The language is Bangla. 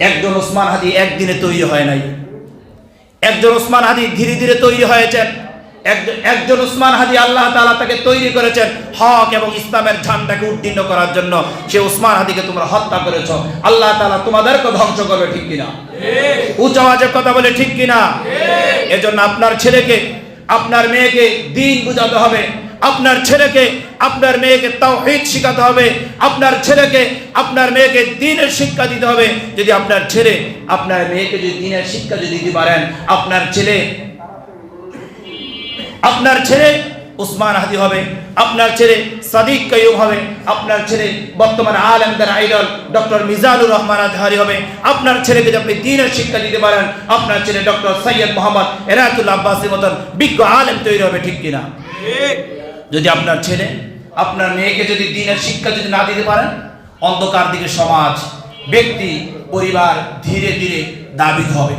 একজন ওসমান হাদি একদিনে তৈরি হয় নাই। একজন ওসমান হাদি ধীরে ধীরে তৈরি হয়েছেন। একজন ওসমান হাদি আল্লাহ তাআলা তাকে তৈরি করেছেন হক এবং ইসলামের ঝান্ডাকে উদ্দীর্ণ করার জন্য। সে ওসমান হাদিকে তোমরা হত্যা করেছ। আল্লাহ তালা তোমাদেরকে ধ্বংস করবে ঠিক কিনা? উচ্চ আওয়াজে কথা বলে ঠিক কিনা? এজন্য আপনার ছেলেকে আপনার মেয়েকে দিন বুঝাতে হবে। আপনার ছেলেকে, আপনার মেয়েকে তাওহীদ শেখাতে হবে। আপনার ছেলেকে, আপনার মেয়েকে দিনের শিক্ষা দিতে হবে। যদি আপনার ছেলে, আপনার মেয়েকে যদি দিনের শিক্ষা যদি দিতে পারেন, আপনার ছেলে আপনার ছেলে উসমান হাদি হবে, আপনার ছেলে সাদিক কাইয়ুম হবে, আপনার ছেলে বর্তমানে আলেমদের আইডল ডক্টর মিজানুর রহমান আজহারি হবে, আপনার ছেলেকে যদি আপনি দিনের শিক্ষা দিতে পারেন, আপনার ছেলে ডক্টর সৈয়দ মোহাম্মদ এনায়তুল্লাহ আব্বাসের মতন বিজ্ঞ আলেম তৈরি হবে, ঠিক কিনা? যদি আপনার ছেলে, আপনার মেয়েকে যদি দিনের শিক্ষা যদি না দিতে পারেন, অন্ধকার দিকে সমাজ, ব্যক্তি, পরিবার ধীরে ধীরে দাবিত হবে।